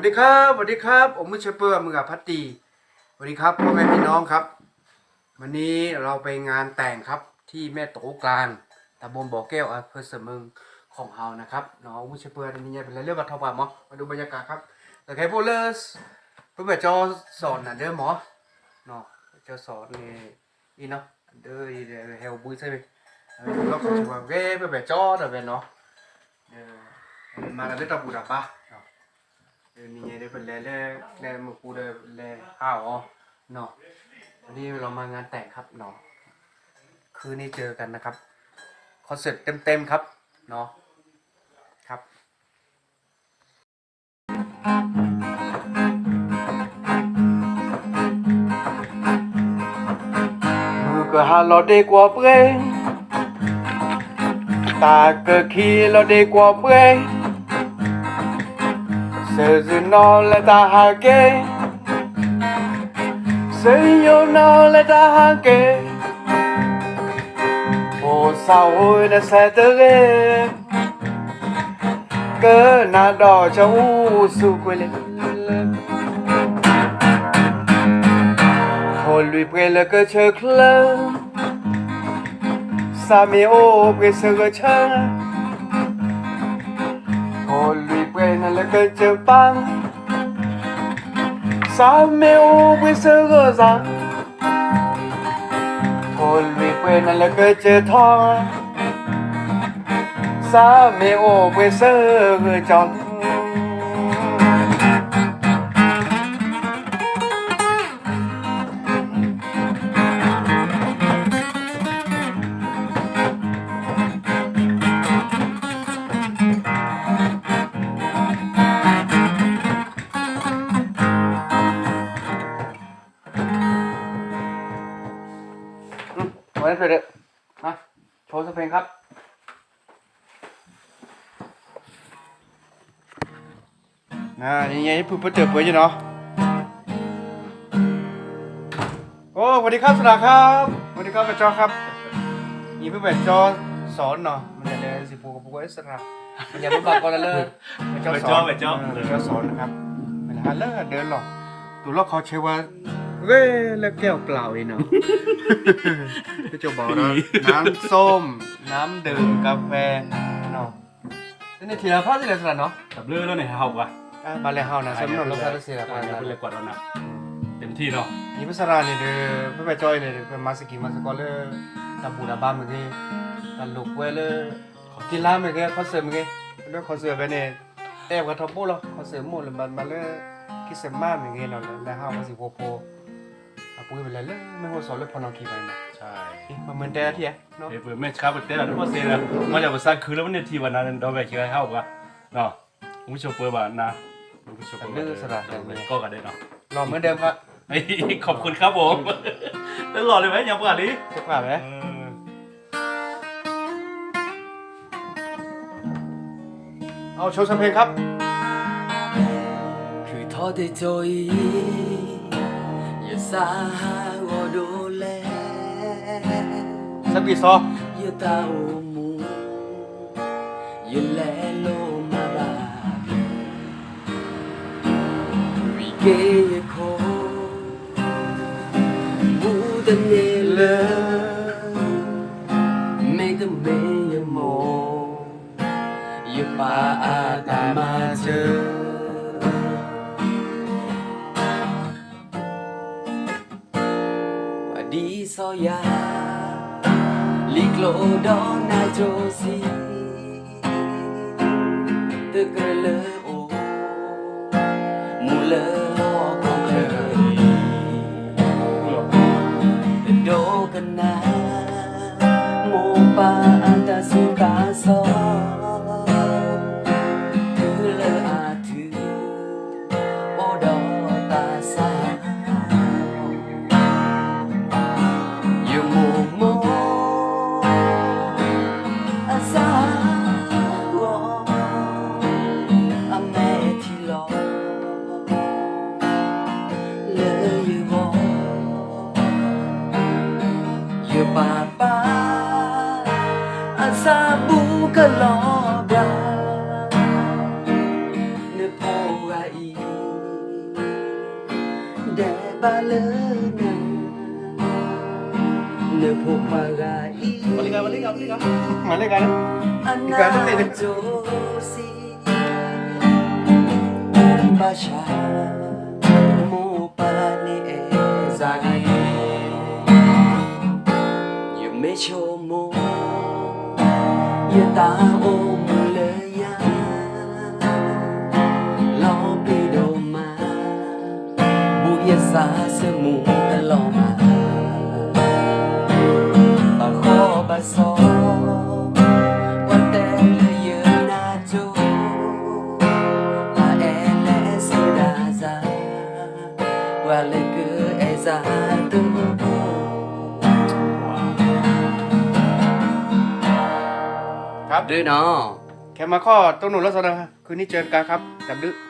วัสดีครับสวัสดีครับผมมุชเปอร์มือกับพัตตีสวัสดีครับพ่อแม่พี่น้องครับ วันนี้เราไปงานแต่งครับที่แม่โตกลางตำบลบ่อแก้วอำเภอเสมิงของเฮานะครับน้องมุชเปอร์นี่ยังเป็นเรื่องบัตรทบาทหมอมาดูบรรยากาศครับแต่ใครพูดเลสเพื่อแบบจอสอนน่ะเด้อหมอเนาะจอสอนนี่อีเนาะเด้อเฮลบุ้ยใช่ไหมเราขาชื่อว่าเว้เพื่อแบบจอเด้อเว้เนาะมาแล้วได้ตะบูดาปะ เนาะเดี๋ยวนี้ได้เป็นแล่แล่แล่มือกูได้แล่ข้าวอ๋อเนาะวันนี้เรามางานแต่งครับเนาะคืนนี้เจอกันนะครับคอนเสิร์ตเต็มๆครับเนาะครับมือก็หาเราได้กว่าเพื่อนตาก็ขี้เราได้กว่าเพื่อน Says you know let ta ha ke Say you know let ta ha ke Ô sao ôi đã xe tớ ghê Cơ nà đỏ cho u su quê lên. Hồi lùi bê lơ cơ chơ khơ Sa mi ô bê sơ cơ chơ Guénale băng, pan Same ô quy sơ gơ ra Thôi lùi guénale que chê thon Same ô quy sơ gơ chọn. Ừ, วันนี้เด็กมาโชว์สักเพลงครับน่านี่ไงพูดเพื่อเจอเพื่อนอยู่เนาะโอ้สวัสดีครับสดาครับสวัสดีครับกระจอครับยี่เพื่อนแบบจอสอนเนาะมันจะเลยสิปูกับปูกับเอสระอย่าไปบักก่อนละเลยกระจอสอนกระจอกเออกระจอสอนนะครับเวลาเลิกเดินหรอกตัวเราเขาเชื่อว่า เว้ยแล้วแก้วเปล่าเองเนาะก็จะบอกนะน้ำส้ม น้ำดื่มกาแฟเนาะนี่ทีละข้อที่ละสระเนาะกับเรื่องแล้วไหนเฮากว่าอะบาเลเฮานะสำหรับเราพาเสียอ่าพาเดี๋ยวนะเป็นเลยกว่าเรานะเต็มที่เนาะนี่ภาษาลาเนี่ยเด้อเพื่อไปจอยเนี่ยเด้อเพื่อมาสกีมาสกอเลอร์ตาบูดาบ้ามึงเก้ตาลุกเวเลอร์กินล่ามึงเก้คอนเสิร์ตมึงเก้เรื่องคอนเสิร์ตไปเนี่ยเอฟกับท็อปปูหรอคอนเสิร์ตหมดเลยมันมาเลอกิเซมามึงเก้เนาะแล้วเฮามาสิโพโพ อะปุ้ยไปเลยเลยไม่หัวสอนเลยพอนองขี่ไปเนาะใช่มันเหมือนแต่ละทีเนาะเอฟเมชครับเต้นทุกคนเซนะมาจากภาษาคือแล้ววันนี้ทีวันนั้นเราไปคิดอะไรเฮากว่าเนาะคุณผู้ชมเปิดบ้านนะคุณผู้ชมเปิดก็กันได้เนาะรอเหมือนเดิมครับขอบคุณครับผมตลอดเลยไหมยังปกติจะกลับไหมเอาโชว์สักเพลงครับ คือทอดใจอย่าสาหาว่าดูแลสักบีซออย่าตาโอมูอย่าแลโลมาบาวิเก อยาลิโกลดอนนาโจซีตึกระเลอโอมูเลอฮอคงเคยแต่โดกันนาโมปา balengan Lebok marai Balik ka, balik ka, balik ka Balik ka na Ikaw na tayo Josi Basya Mo pa ni Ezagi Yume cho mo Yatao Buya sa semu kaloma Bajo baso Watele yuna tu Pa ele sedaza Wale ke eza tu ครับ Đưa nó แค่มาข้อต้นหนุนลักษณะคืนนี้เจอกันครับจับดึก